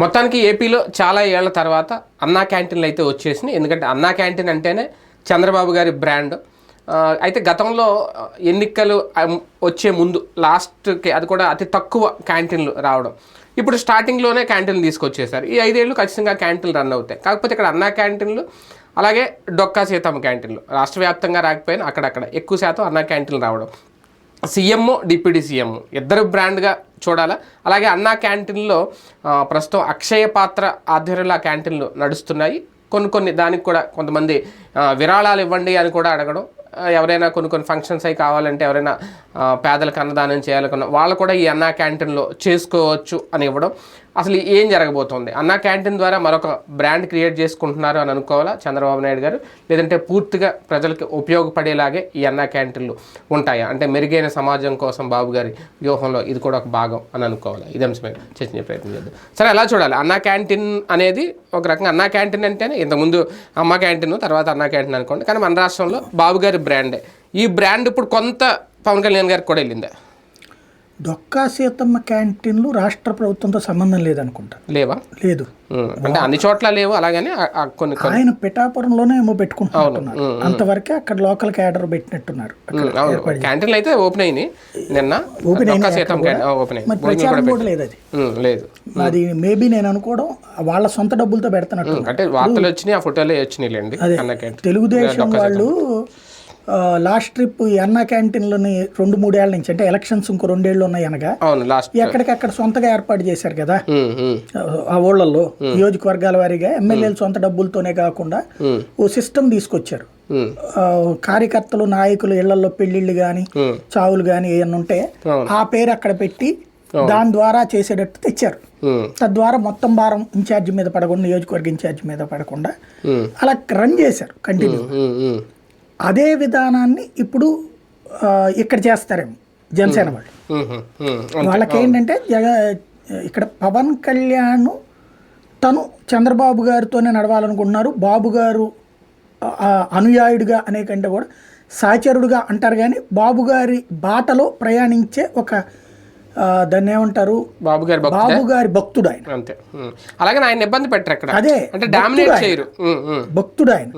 మొత్తానికి ఏపీలో చాలా ఏళ్ళ తర్వాత అన్నా క్యాంటీన్లు అయితే వచ్చేసినాయి. ఎందుకంటే అన్నా క్యాంటీన్ అంటేనే చంద్రబాబు గారి బ్రాండ్. అయితే గతంలో ఎన్నికలు వచ్చే ముందు లాస్ట్కి అది కూడా అతి తక్కువ క్యాంటీన్లు రావడం. ఇప్పుడు స్టార్టింగ్లోనే క్యాంటీన్లు తీసుకొచ్చేసారు ఈ ఐదేళ్ళు ఖచ్చితంగా క్యాంటీన్లు రన్ అవుతాయి. కాకపోతే ఇక్కడ అన్నా క్యాంటీన్లు అలాగే డొక్కా సీతమ్మ క్యాంటీన్లు. రాష్ట్ర వ్యాప్తంగా రాకపోయినా అక్కడక్కడ ఎక్కువ శాతం అన్నా క్యాంటీన్లు రావడం. CMO deputy CM. ఇద్దరు బ్రాండ్గా చూడాలా? అలాగే అన్నా క్యాంటీన్లో ప్రస్తుతం అక్షయ పాత్ర ఆధ్వర్యంలో ఆ క్యాంటీన్లు నడుస్తున్నాయి. కొన్ని కొన్ని దానికి కూడా కొంతమంది విరాళాలు ఇవ్వండి అని కూడా అడగడం. ఎవరైనా కొన్ని కొన్ని ఫంక్షన్స్ అవి కావాలంటే ఎవరైనా పేదలకు అన్నదానం చేయాలనుకున్న వాళ్ళు కూడా ఈ అన్నా క్యాంటీన్లో చేసుకోవచ్చు అని ఇవ్వడం. అసలు ఏం జరగబోతోంది? అన్నా క్యాంటీన్ ద్వారా మరొక బ్రాండ్ క్రియేట్ చేసుకుంటున్నారు అని అనుకోవాలా చంద్రబాబు నాయుడు గారు? లేదంటే పూర్తిగా ప్రజలకి ఉపయోగపడేలాగే ఈ అన్నా క్యాంటీన్లు ఉంటాయా? అంటే మెరుగైన సమాజం కోసం బాబు గారి వ్యూహంలో ఇది కూడా ఒక భాగం అని అనుకోవాలా? ఇది అంశమే చర్చించే ప్రయత్నం చేద్దాం. సరే ఎలా చూడాలి. అన్నా క్యాంటీన్ అనేది ఒక రకంగా అన్నా క్యాంటీన్ అంటేనే ఇంతకుముందు అమ్మ క్యాంటీన్ తర్వాత అన్నా క్యాంటీన్ అనుకోండి. కానీ మన రాష్ట్రంలో బాబు గారి బ్రాండే. ఈ బ్రాండ్ ఇప్పుడు కొంత పవన్ కళ్యాణ్ గారికి కూడా వెళ్ళిందా. డొక్కా సీతమ్మ క్యాంటీన్లు రాష్ట్ర ప్రభుత్వంతో సంబంధం లేదనుకుంటా. లేవా? లేదు. అంటే అన్ని చోట్ల లేవు అలాగని కొన్ని ఆయన పిఠాపురంలోనే ఏమో పెట్టుకుంటున్నారు అంతవరకే అక్కడ లోకల్ క్యాడర్ పెట్టినట్టున్నారు. క్యాంటీన్లు అయితే ఓపెన్ అయినాయి నిన్న. ఓపెన్ ఓపెన్ మరి అయింది ప్రచారం కూడా లేదు అది లేదు. అది మేబీ నేను అనుకోవడం వాళ్ళ సొంత డబ్బులతో పెడుతున్నట్టు అంటే వార్తలు వచ్చినాయి ఆ ఫోటోలే క్యాంటీన్ తెలుగుదేశం వాళ్ళు లాస్ట్ ట్రిప్ అన్న క్యాంటీన్లని రెండు మూడేళ్ళ నుంచి అంటే ఎలక్షన్స్ ఇంకో రెండేళ్ళు ఉన్నాయి అనగా ఎక్కడికక్కడ సొంతగా ఏర్పాటు చేశారు కదా? ఆ ఊళ్ళల్లో నియోజకవర్గాల వారీగా ఎమ్మెల్యేలు సొంత డబ్బులతోనే కాకుండా ఓ సిస్టమ్ తీసుకొచ్చారు. కార్యకర్తలు నాయకులు ఇళ్ళలో పెళ్ళిళ్ళు కానీ చావులు కానీ ఏమన్నా ఉంటే. ఆ పేరు అక్కడ పెట్టి దాని ద్వారా చేసేటట్టు తెచ్చారు. తద్వారా మొత్తం భారం ఇన్ఛార్జ్ మీద పడకుండా నియోజకవర్గ ఇన్ఛార్జ్ మీద పడకుండా అలా రన్ చేశారు కంటిన్యూ అదే విధానాన్ని ఇప్పుడు ఇక్కడ చేస్తారేమో జనసేన వాళ్ళు. వాళ్ళకి ఏంటంటే జగ ఇక్కడ పవన్ కళ్యాణ్ తను చంద్రబాబు గారితోనే నడవాలనుకుంటున్నారు. బాబు గారు అనుయాయుడిగా అనే కంటే కూడా సహచరుడుగా అంటారు కానీ బాబు గారి బాటలో ప్రయాణించే ఒక దాన్ని ఏమంటారు? బాబు గారి బాబు గారి భక్తుడు ఆయన. అంతే. అలాగే ఆయన ఇబ్బంది పెట్టరు అక్కడ. అదే, అంటే డామినేట్ చేయరు. భక్తుడు ఆయన.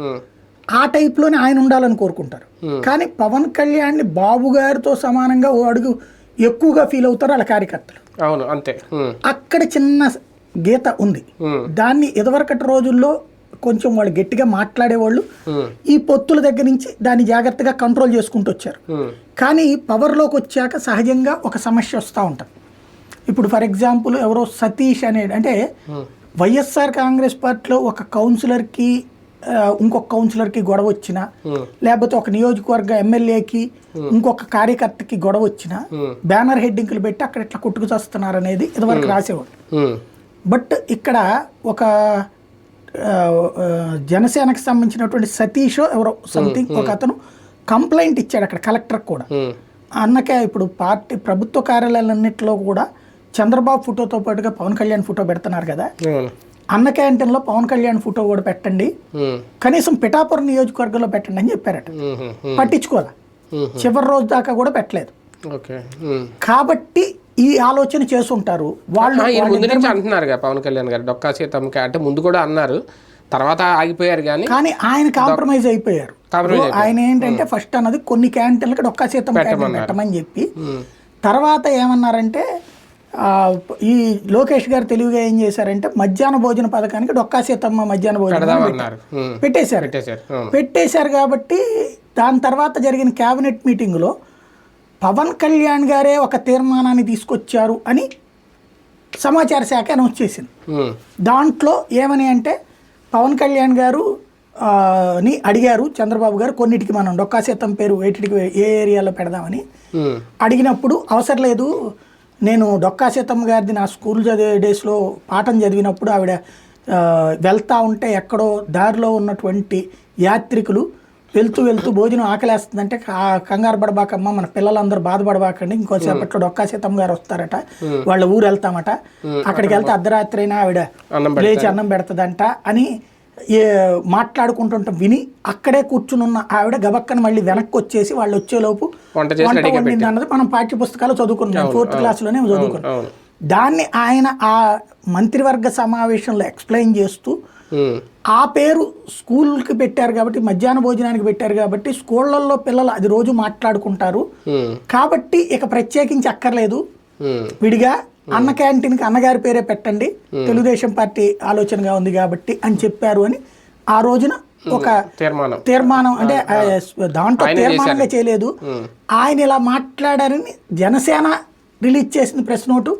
ఆ టైప్లోనే ఆయన ఉండాలని కోరుకుంటారు. కానీ పవన్ కళ్యాణ్ని బాబు గారితో సమానంగా ఓ అడుగు ఎక్కువగా ఫీల్ అవుతారు వాళ్ళ కార్యకర్తలు. అవును అంతే. అక్కడ చిన్న గీత ఉంది. దాన్ని ఇదివరకటి రోజుల్లో కొంచెం వాళ్ళు గట్టిగా మాట్లాడేవాళ్ళు. ఈ పొత్తుల దగ్గర నుంచి దాన్ని జాగ్రత్తగా కంట్రోల్ చేసుకుంటూ వచ్చారు. కానీ పవర్లోకి వచ్చాక సహజంగా ఒక సమస్య వస్తూ ఉంటుంది. ఇప్పుడు ఫర్ ఎగ్జాంపుల్ ఎవరో సతీష్ అనే అంటే వైఎస్ఆర్ కాంగ్రెస్ పార్టీలో ఒక కౌన్సిలర్కి ఇంకొక కౌన్సిలర్కి గొడవ వచ్చినా లేకపోతే ఒక నియోజకవర్గ ఎమ్మెల్యేకి ఇంకొక కార్యకర్తకి గొడవ వచ్చినా బ్యానర్ హెడ్డింగ్లు పెట్టి అక్కడ ఇట్లా కొట్టుకు చేస్తున్నారు అనేది ఇదివరకు రాసేవాడు బట్ ఇక్కడ ఒక జనసేనకు సంబంధించినటువంటి సతీష్ ఎవరో సంథింగ్ ఒక అతను కంప్లైంట్ ఇచ్చాడు అక్కడ కలెక్టర్ కూడా. అన్నకే ఇప్పుడు పార్టీ ప్రభుత్వ కార్యాలయాలన్నింటిలో కూడా చంద్రబాబు ఫోటోతో పాటుగా పవన్ కళ్యాణ్ ఫోటో పెడుతున్నారు కదా. అన్న క్యాంటీన్లో పవన్ కళ్యాణ్ ఫోటో కూడా పెట్టండి. కనీసం పిఠాపురం నియోజకవర్గంలో పెట్టండి అని చెప్పారట. పట్టించుకోవాలి. చివరి రోజు దాకా కూడా పెట్టలేదు. కాబట్టి ఈ ఆలోచన చేసుంటారు వాళ్ళు ముందు నుంచి అంటున్నారు పవన్ కళ్యాణ్ గారు. డొక్కా సీతమ్మకి అంటే ముందు కూడా అన్నారు. తర్వాత ఆగిపోయారు కానీ కానీ ఆయన కాంప్రమైజ్ అయిపోయారు. ఆయన ఏంటంటే ఫస్ట్ అన్నది కొన్ని క్యాంటీన్లకి శాతం క్యాంటీన్ పెట్టమని చెప్పి తర్వాత ఏమన్నారంటే ఈ లోకేష్ గారు తెలివిగా ఏం చేశారంటే మధ్యాహ్న భోజన పథకానికి డొక్కా సీతమ్మ మధ్యాహ్న భోజనం. పెట్టేశారు. పెట్టేశారు. కాబట్టి దాని తర్వాత జరిగిన కేబినెట్ మీటింగ్లో పవన్ కళ్యాణ్ గారే ఒక తీర్మానాన్ని తీసుకొచ్చారు అని సమాచార శాఖ అనౌన్స్ చేసింది. దాంట్లో ఏమని అంటే పవన్ కళ్యాణ్ గారు ఆ, ని అడిగారు చంద్రబాబు గారు కొన్నిటికి మనం డొక్కా శాతం పేరు వేటికి ఏ ఏరియాలో పెడదామని. అడిగినప్పుడు అవసరం లేదు నేను డొక్కా సీతమ్మ గారిది నా స్కూల్ చదివే డేస్లో పాఠం చదివినప్పుడు ఆవిడ వెళ్తా ఉంటే ఎక్కడో దారిలో ఉన్నటువంటి యాత్రికులు వెళ్తూ వెళ్తూ భోజనం ఆకలేస్తుందంటే కంగారు పడబాకమ్మ మన పిల్లలందరూ బాధపడబాకండి ఇంకోసేపట్లో డొక్కా సీతమ్మ గారు వస్తారట. వాళ్ళ ఊరు వెళ్తామట. అక్కడికి వెళ్తే అర్ధరాత్రి అయినా ఆవిడ లేచి అన్నం పెడతదంట అని మాట్లాడుకుంటుంటాం విని అక్కడే కూర్చుని ఉన్న ఆవిడ గబక్కన మళ్ళీ వెనక్కి వచ్చేసి వాళ్ళు వచ్చేలోపు వంట వండింది అన్నది మనం పాఠ్య పుస్తకాలు చదువుకున్నాం ఫోర్త్ క్లాస్లోనే చదువుకున్నాం. దాన్ని ఆయన ఆ మంత్రివర్గ సమావేశంలో ఎక్స్ప్లెయిన్ చేస్తూ ఆ పేరు స్కూల్కి పెట్టారు కాబట్టి మధ్యాహ్న భోజనానికి పెట్టారు కాబట్టి స్కూళ్ళల్లో పిల్లలు అది రోజు మాట్లాడుకుంటారు. కాబట్టి ఇక ప్రత్యేకించి అక్కర్లేదు. విడిగా అన్న క్యాంటీన్కి అన్నగారి పేరే పెట్టండి. తెలుగుదేశం పార్టీ ఆలోచనగా ఉంది కాబట్టి అని చెప్పారు అని ఆ రోజున ఒక తీర్మానం. తీర్మానం. అంటే దాంట్లో తీర్మానంగా చేయలేదు. ఆయన ఇలా మాట్లాడారని జనసేన రిలీజ్ చేసింది ప్రెస్ నోటు.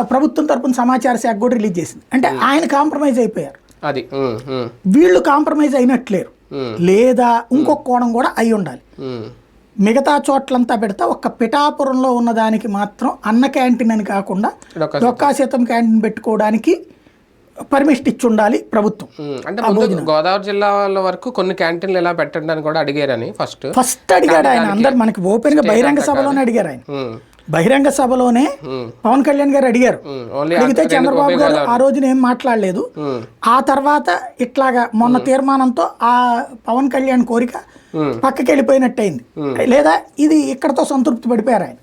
ప్రభుత్వం తరపున సమాచార శాఖ కూడా రిలీజ్ చేసింది. అంటే ఆయన కాంప్రమైజ్ అయిపోయారు. అది. వీళ్ళు కాంప్రమైజ్ అయినట్లేరు. లేదా ఇంకొక కోణం కూడా అయి ఉండాలి. మిగతా చోట్లంతా పెడతా ఒక్క పిఠాపురంలో ఉన్న దానికి మాత్రం అన్న క్యాంటీన్ అని కాకుండా డొక్కా శాతం క్యాంటీన్ పెట్టుకోవడానికి పర్మిషన్ ఇచ్చి ఉండాలి ప్రభుత్వం అంటే గోదావరి జిల్లాల వరకు కొన్ని క్యాంటీన్లు ఎలా పెట్టండి అని కూడా అడిగారని ఫస్ట్. ఫస్ట్ అడిగాడు ఆయన. అందరు మనకి ఓపెన్గా బహిరంగ సభలోనే అడిగారు ఆయన. బహిరంగ సభలోనే పవన్ కళ్యాణ్ గారు అడిగారు. అడిగితే చంద్రబాబు గారు ఆ రోజున ఏం మాట్లాడలేదు. ఆ తర్వాత ఇట్లాగా మొన్న తీర్మానంతో ఆ పవన్ కళ్యాణ్ కోరిక పక్కకి వెళ్ళిపోయినట్టయింది లేదా ఇది ఇక్కడతో సంతృప్తి పడిపోయారు ఆయన.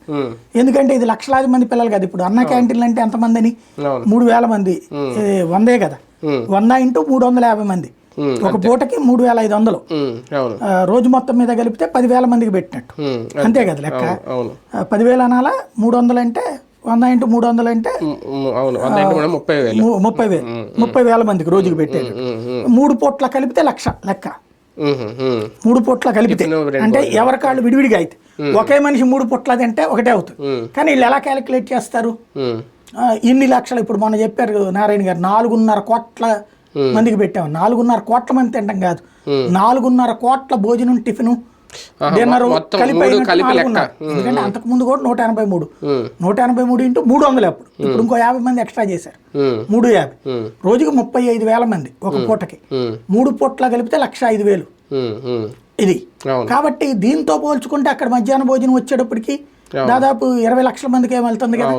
ఎందుకంటే ఇది లక్షలాది మంది పిల్లలు కదా ఇప్పుడు. అన్న క్యాంటీన్లు అంటే ఎంతమంది అని మూడు వేల మంది. వందే కదా. వంద ఇంటూ మూడు వందల యాభై మంది. ఒక పూటకి మూడు వేల ఐదు వందలు. రోజు మొత్తం మీద కలిపితే పదివేల మందికి పెట్టినట్టు. అంతే. కదా లెక్క? పదివేల అనాలా? మూడు వందలు అంటే వంద ఇంటూ మూడు వందలు అంటే ముప్పై వేలు. ముప్పై వేలు. మందికి రోజుకి ఉమ్, మూడు పూట్ల కలిపితే లక్ష లెక్క. మూడు పూట్ల కలిపితే. అంటే ఎవరి కాళ్ళు విడివిడిగా అయితే. ఒకే మనిషి మూడు పూట్ల తింటే ఒకటే అవుతుంది. కానీ వీళ్ళు ఎలా క్యాలిక్యులేట్ చేస్తారు? ఇన్ని లక్షలు ఇప్పుడు మొన్న చెప్పారు నారాయణ గారు. నాలుగున్నర కోట్ల మందికి పెట్టాము. నాలుగున్నర కోట్ల మంది తింటాం కాదు. నాలుగున్నర కోట్ల భోజనం టిఫిన్ డిన్నర్ కలిపి. ఎందుకంటే అంతకు ముందు కూడా నూట ఎనభై మూడు. నూట ఎనభై మూడు ఇంటూ మూడు వందలు అప్పుడు. ఇప్పుడు ఇంకో యాభై మంది ఎక్స్ట్రా చేశారు. మూడు యాభై. రోజుకి ముప్పై ఐదు వేల మంది ఒక పూటకి. మూడు పూట్ల కలిపితే లక్ష ఐదు వేలు. ఇది. కాబట్టి దీంతో పోల్చుకుంటే అక్కడ మధ్యాహ్న భోజనం వచ్చేటప్పటికి దాదాపు ఇరవై లక్షల మందికి వెళ్తుంది కదా?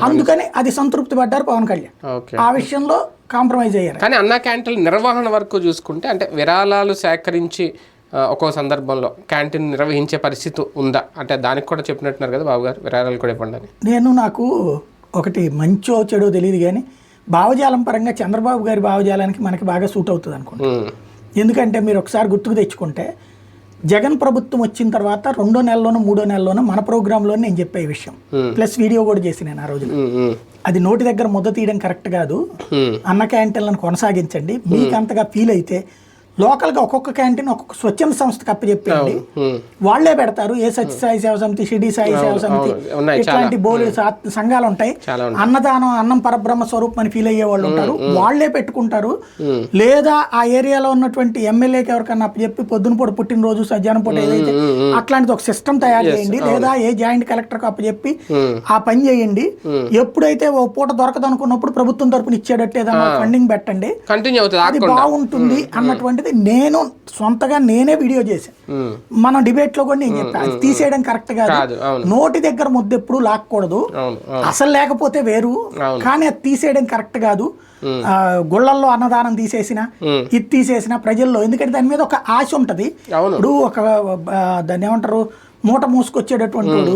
అందుకని అది సంతృప్తి పడ్డారు పవన్ కళ్యాణ్. ఆ విషయంలో కాంప్రమైజ్ అయ్యారు. కానీ అన్నా క్యాంటీన్ నిర్వహణ వరకు చూసుకుంటే అంటే విరాళాలు సేకరించి ఒక్కో సందర్భంలో క్యాంటీన్ నిర్వహించే పరిస్థితి ఉందా? అంటే దానికి కూడా చెప్పినట్టున్నారు కదా బాబు గారు విరాళాలు కూడా ఇవ్వండి నేను నాకు ఒకటి మంచో చెడో తెలియదు కానీ భావజాలం పరంగా చంద్రబాబు గారి భావజాలానికి మనకి బాగా సూట్ అవుతుంది అనుకుంటా. ఎందుకంటే మీరు ఒకసారి గుర్తుకు తెచ్చుకుంటే జగన్ ప్రభుత్వం వచ్చిన తర్వాత రెండో నెలలోనో మూడో నెలలోనో మన ప్రోగ్రాంలో నేను చెప్పే విషయం. Hmm. ప్లస్ వీడియో కూడా చేసి నేను ఆ రోజున. ఉమ్, ఉమ్, అది నోటి దగ్గర ముద్ద తీయడం కరెక్ట్ కాదు. అన్న క్యాంటీన్లను కొనసాగించండి. మీకు అంతగా ఫీల్ అయితే లోకల్గా ఒక్కొక్క క్యాంటీన్ ఒక్కొక్క స్వచ్ఛంద సంస్థకు అప్పచెప్పండి వాళ్ళే పెడతారు. ఏ సత్యసాయి సేవ సమితి షిడి సాయి సేవ సమితి ఇట్లాంటి బోలు సంఘాలు ఉంటాయి. అన్నదానం అన్నం పరబ్రహ్మ స్వరూపం అని ఫీల్ అయ్యే వాళ్ళు ఉంటారు. వాళ్ళే పెట్టుకుంటారు. లేదా ఆ ఏరియాలో ఉన్నటువంటి ఎమ్మెల్యేకి ఎవరికన్నా అప్పచెప్పి పొద్దున పూట పుట్టినరోజు సజ్జానం పూట ఏదైతే అట్లాంటిది ఒక సిస్టమ్ తయారు చేయండి. లేదా ఏ జాయింట్ కలెక్టర్కి అప్పచెప్పి ఆ పని చేయండి. ఎప్పుడైతే ఓ పూట దొరకదు అనుకున్నప్పుడు ప్రభుత్వం తరపున ఇచ్చేటట్టు ఏదన్నా ఫండింగ్ పెట్టండి. అది బాగుంటుంది అన్నటువంటిది నేను సొంతగా నేనే వీడియో చేశాను మనం డిబేట్లో కూడా నేను చెప్పాను తీసేయడం కరెక్ట్ కాదు. నోటి దగ్గర ముద్ద ఎప్పుడు లాక్కూడదు. అసలు లేకపోతే వేరు. కానీ అది తీసేయడం కరెక్ట్ కాదు. గుళ్ళల్లో అన్నదానం తీసేసిన ఇది తీసేసిన ప్రజల్లో. ఎందుకంటే దాని మీద ఒక ఆశ ఉంటది. ఇప్పుడు ఒక దాన్ని ఏమంటారు? మూట మూసుకొచ్చేటటువంటి వాడు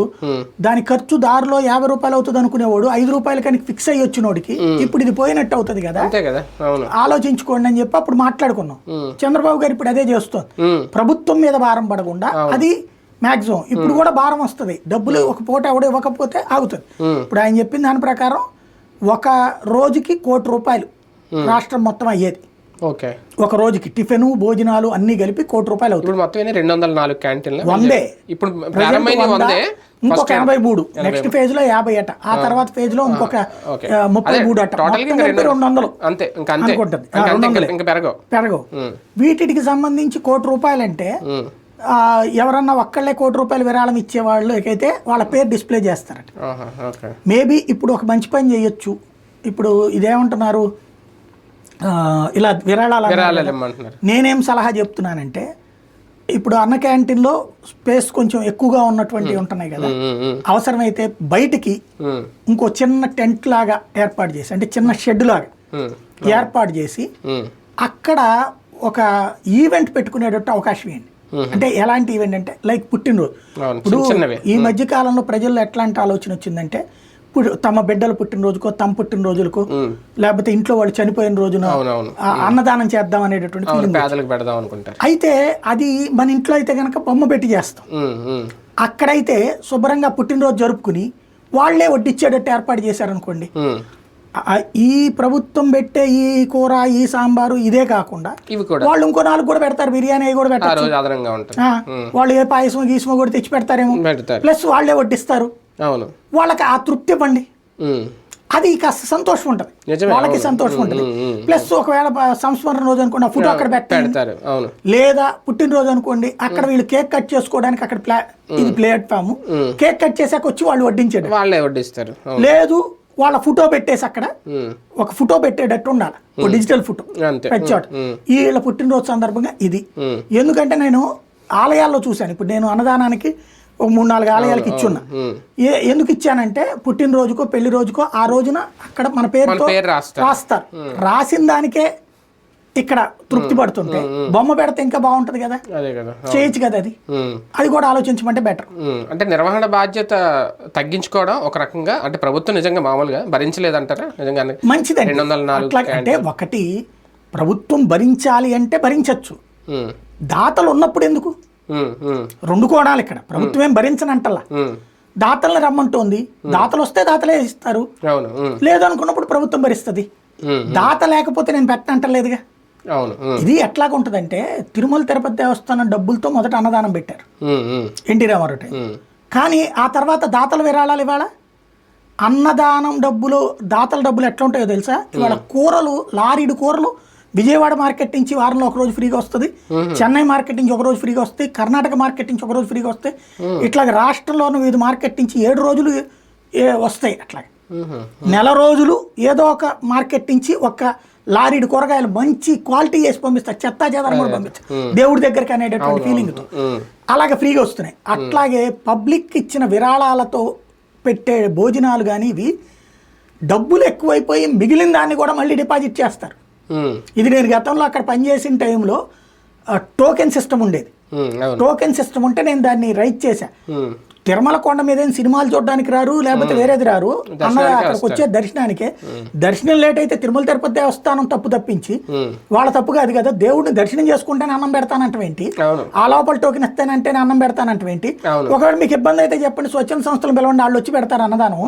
దాని ఖర్చు దారిలో యాభై రూపాయలు అవుతుంది అనుకునేవాడు ఐదు రూపాయలు కానీ ఫిక్స్ అయ్యి వచ్చినోడికి ఇప్పుడు ఇది పోయినట్టు అవుతుంది కదా? ఆలోచించుకోండి అని చెప్పి అప్పుడు మాట్లాడుకున్నాం. చంద్రబాబు గారు ఇప్పుడు అదే చేస్తుంది. ప్రభుత్వం మీద భారం పడకుండా అది మ్యాక్సిమం ఇప్పుడు కూడా భారం వస్తుంది. డబ్బులు ఒక పూట ఎవడో ఇవ్వకపోతే ఆగుతుంది. ఇప్పుడు ఆయన చెప్పిన దాని ప్రకారం ఒక రోజుకి కోటి రూపాయలు రాష్ట్రం మొత్తం అయ్యేది. ఓకే. ఒక రోజుకి టిఫిన్ భోజనాలు అన్ని కలిపి కోటి రూపాయలు అవుతుంది మొత్తం రెండు వందల నాలుగు క్యాంటీన్లు? వందే. ఇప్పుడు ఇంకొక ఎనభై మూడు. నెక్స్ట్ ఫేజ్లో యాభై అట. ఆ తర్వాత ఫేజ్లో ఇంకొక ముప్పై మూడు అట. రెండు వందలు. అంతే పెరగవు. పెరగవు. వీటికి సంబంధించి కోటి రూపాయలంటే ఉమ్, ఆ, ఎవరన్నా ఒక్కళ్ళే కోటి రూపాయలు విరాళం ఇచ్చే వాళ్ళకైతే వాళ్ళ పేరు డిస్ప్లే చేస్తారట. మేబీ ఇప్పుడు ఒక మంచి పని చేయొచ్చు. ఇప్పుడు ఇదేమంటున్నారు? ఇలా విరాళాలు. ఇమ్మంటున్నారు. నేనేం సలహా చెప్తున్నానంటే ఇప్పుడు అన్న క్యాంటీన్లో స్పేస్ కొంచెం ఎక్కువగా ఉన్నటువంటివి ఉంటున్నాయి కదా. అవసరమైతే బయటికి ఇంకో చిన్న టెంట్ లాగా ఏర్పాటు చేసి అంటే చిన్న షెడ్ లాగా ఏర్పాటు చేసి అక్కడ ఒక ఈవెంట్ పెట్టుకునేటట్టు అవకాశం మ్మ్. అంటే ఎలాంటి ఈవెంట్ అంటే లైక్ పుట్టినరోజు. ఇప్పుడు ఈ మధ్య కాలంలో ప్రజల్లో ఎట్లాంటి ఆలోచన వచ్చిందంటే తమ బిడ్డల పుట్టినరోజుకో తమ పుట్టినరోజులకో. లేకపోతే ఇంట్లో వాళ్ళు చనిపోయిన రోజున అన్నదానం చేద్దాం అనేటటువంటి పేదలకు పెడదాం అనుకుంటారు. అయితే అది మన ఇంట్లో అయితే కనుక బొమ్మ పెట్టి చేస్తాం. అక్కడైతే శుభ్రంగా పుట్టినరోజు జరుపుకుని వాళ్ళే వడ్డిచ్చేటట్టు ఏర్పాటు చేశారనుకోండి. ఈ ప్రభుత్వం పెట్టే ఈ కూర ఈ సాంబారు ఇదే కాకుండా వాళ్ళు ఇంకో నాలుగు కూడా పెడతారు బిర్యానీ అవి కూడా పెడతారు వాళ్ళు ఏ పాయసం గీసమో కూడా తెచ్చి పెడతారేమో పెడతారు. ప్లస్ వాళ్ళే వడ్డిస్తారు. అవును. వాళ్ళకి ఆ తృప్తి ఇవ్వండి. అది కాస్త సంతోషం ఉంటుంది. వాళ్ళకి. సంతోషం ఉంటుంది. ప్లస్ ఒకవేళ సంస్మరణ రోజు అనుకోండి ఫోటో అక్కడ పెట్టండి. పెడతారు లేదా పుట్టినరోజు అనుకోండి అక్కడ వీళ్ళు కేక్ కట్ చేసుకోవడానికి అక్కడ ప్లా ఇది ప్లాట్ఫామ్ కేక్ కట్ చేసాక వచ్చి వాళ్ళు వడ్డించాడు వాళ్ళే వడ్డిస్తారు లేదు వాళ్ళ ఫోటో పెట్టేసి అక్కడ ఒక ఫోటో పెట్టేటట్టు ఉండాలి. ఒక డిజిటల్ ఫోటో. పెట్టాడు వీళ్ళ పుట్టినరోజు సందర్భంగా ఇది. ఎందుకంటే నేను ఆలయాల్లో చూశాను. ఇప్పుడు నేను అన్నదానానికి ఒక మూడు నాలుగు ఆలయాలకు ఇచ్చున్నా. ఏ ఎందుకు ఇచ్చానంటే పుట్టినరోజుకో పెళ్ళి రోజుకో ఆ రోజున అక్కడ మన పేరుతో పేరు రాస్తారు. రాసిన దానికే ఇక్కడ తృప్తి పడుతుంటే బొమ్మ పెడితే ఇంకా బాగుంటది కదా? చేయొచ్చు కదా అది? అది కూడా ఆలోచించమంటే బెటర్. అంటే నిర్వహణ బాధ్యత తగ్గించుకోవడం ఒక రకంగా అంటే ప్రభుత్వం నిజంగా మామూలుగా భరించలేదంటారా? నిజంగా మంచిదండి. రెండు వందల నాలుగు అంటే ఒకటి ప్రభుత్వం భరించాలి అంటే భరించవచ్చు దాతలు ఉన్నప్పుడు ఎందుకు? రెండు కోణాలు ఇక్కడ. ప్రభుత్వం ఏం భరించనంటల్లా ఉమ్. దాతల్ని రమ్మంటోంది. దాతలు వస్తే దాతలే ఇస్తారు. లేదు అనుకున్నప్పుడు ప్రభుత్వం భరిస్తుంది. దాత లేకపోతే నేను పెట్టనంటలేదుగా. ఇది ఎట్లాగా ఉంటుందంటే తిరుమల తిరుపతి దేవస్థానం డబ్బులతో మొదట అన్నదానం పెట్టారు. ఎన్టీ రామారావు టైం. ఉమ్. కానీ ఆ తర్వాత దాతల విరాళాలు ఇవాళ? అన్నదానం డబ్బులు దాతల డబ్బులు ఎట్లా ఉంటాయో తెలుసా? ఇవాళ కూరలు లారీడు కూరలు విజయవాడ మార్కెట్ నుంచి వారంలో ఒక రోజు ఫ్రీగా వస్తుంది. చెన్నై మార్కెట్ నుంచి ఒక రోజు ఫ్రీగా వస్తాయి కర్ణాటక మార్కెట్ నుంచి ఒక రోజు ఫ్రీగా వస్తాయి ఇట్లాగ రాష్ట్రంలోని వివిధ మార్కెట్ నుంచి ఏడు రోజులు ఏ- వస్తాయి అట్లాగే. నెల రోజులు ఏదో ఒక మార్కెట్ నుంచి ఒక లారీడు కూరగాయలు మంచి క్వాలిటీ వేసి పంపిస్తారు చెత్తా చెదారం కూడా పంపిస్తారు దేవుడి దగ్గరికి అనేటటువంటి ఫీలింగ్తో అలాగే ఫ్రీగా వస్తున్నాయి. అట్లాగే పబ్లిక్ ఇచ్చిన విరాళాలతో పెట్టే భోజనాలు కానీ ఇవి డబ్బులు ఎక్కువైపోయి మిగిలిన దాన్ని కూడా మళ్ళీ డిపాజిట్ చేస్తారు. ఇది నేను గతంలో అక్కడ పనిచేసిన టైంలో టోకెన్ సిస్టమ్ ఉండేది. టోకెన్ సిస్టమ్ ఉంటే నేను దాన్ని రైట్ చేశా. ఉమ్, తిరుమల కొండ మీద ఏం సినిమాలు చూడడానికి రారు లేకపోతే వేరేది రారు? అన్న అక్కడికి వచ్చే దర్శనానికే. దర్శనం లేట్ అయితే తిరుమల తిరుపతి దేవస్థానం తప్పు తప్పించి వాళ్ళ తప్పు కాదు కదా దేవుడిని దర్శనం చేసుకుంటేనే అన్నం పెడతానంటవేంటి ఆ లోపల టోకెన్ ఇస్తానంటేనే అన్నం పెడతానంటవేంటి. ఒకవేళ మీకు ఇబ్బంది అయితే చెప్పండి స్వచ్ఛంద సంస్థలు పిలవండి వాళ్ళు వచ్చి పెడతారు అన్నదానం.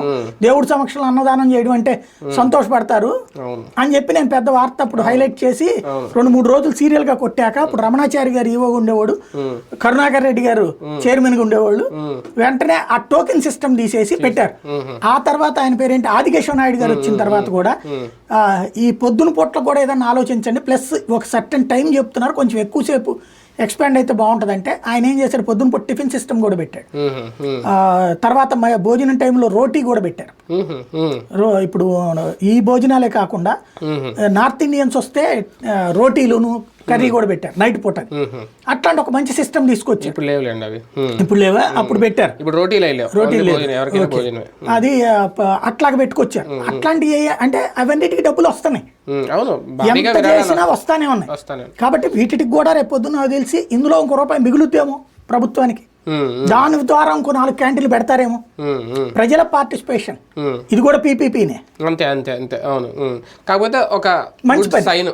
దేవుడి సమక్షంలో అన్నదానం చేయడం అంటే సంతోషపడతారు. అని చెప్పి నేను పెద్ద వార్త అప్పుడు హైలైట్ చేసి రెండు మూడు రోజులు సీరియల్గా కొట్టాక అప్పుడు రమణాచారి గారు ఈవో ఉండేవాడు. కరుణాకర్ రెడ్డి గారు చైర్మన్గా ఉండేవాళ్ళు. వెంటనే ఆ టోకెన్ సిస్టమ్ తీసేసి పెట్టారు. ఆ తర్వాత ఆయన పేరేంటి? ఆదికేశ్వర నాయుడు గారు వచ్చిన తర్వాత కూడా ఈ పొద్దున పూట్ల కూడా ఏదైనా ఆలోచించండి. ప్లస్ ఒక సర్టన్ టైం చెప్తున్నారు. కొంచెం ఎక్కువసేపు ఎక్స్పాండ్ అయితే బాగుంటుందంటే ఆయన ఏం చేశాడు? పొద్దున పూట టిఫిన్ సిస్టమ్ కూడా పెట్టాడు. తర్వాత భోజనం టైంలో రోటీ కూడా పెట్టారు. ఇప్పుడు ఈ భోజనాలే కాకుండా. నార్త్ ఇండియన్స్ వస్తే రోటీలును కర్రీ కూడా పెట్టారు నైట్ పూట. అట్లాంటి ఒక మంచి సిస్టమ్ తీసుకొచ్చారు. ఇప్పుడు లేవులేండి అవి. ఇప్పుడు లేవా? అప్పుడు పెట్టారు. ఇప్పుడు రోటీలు భోజనమే అది అట్లాగే పెట్టుకొచ్చారు. అట్లాంటివి అంటే అవన్నిటికి డబ్బులు వస్తున్నాయి. ఎంత చేసినా వస్తానే ఉన్నాయి. కాబట్టి వీటికి కూడా రేపు పొద్దున్న నాకు తెలిసి ఇందులో ఇంకో రూపాయి మిగులుద్దేమో ప్రభుత్వానికి. దాని ద్వారా ఇంకో నాలుగు క్యాంటీన్లు పెడతారేమో. ప్రజల పార్టిసిపేషన్. ఇది కూడా పీపీపీనే. అంతే అంతే అంతే. అవును. కాకపోతే ఒక మంచి సైన్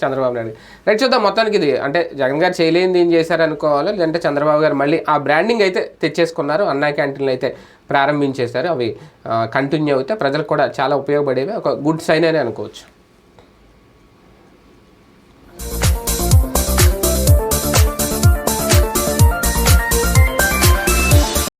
చంద్రబాబు నాయుడు. రైట్ చూద్దాం. మొత్తానికి ఇది అంటే జగన్ గారు చేయలేనిది ఏం చేశారు అనుకోవాలి లేదంటే చంద్రబాబు గారు మళ్ళీ ఆ బ్రాండింగ్ అయితే తెచ్చేసుకున్నారు అన్నా క్యాంటీన్లు అయితే ప్రారంభించేశారు అవి కంటిన్యూ అయితే ప్రజలకు కూడా చాలా ఉపయోగపడేవి ఒక గుడ్ సైన్ అని అనుకోవచ్చు.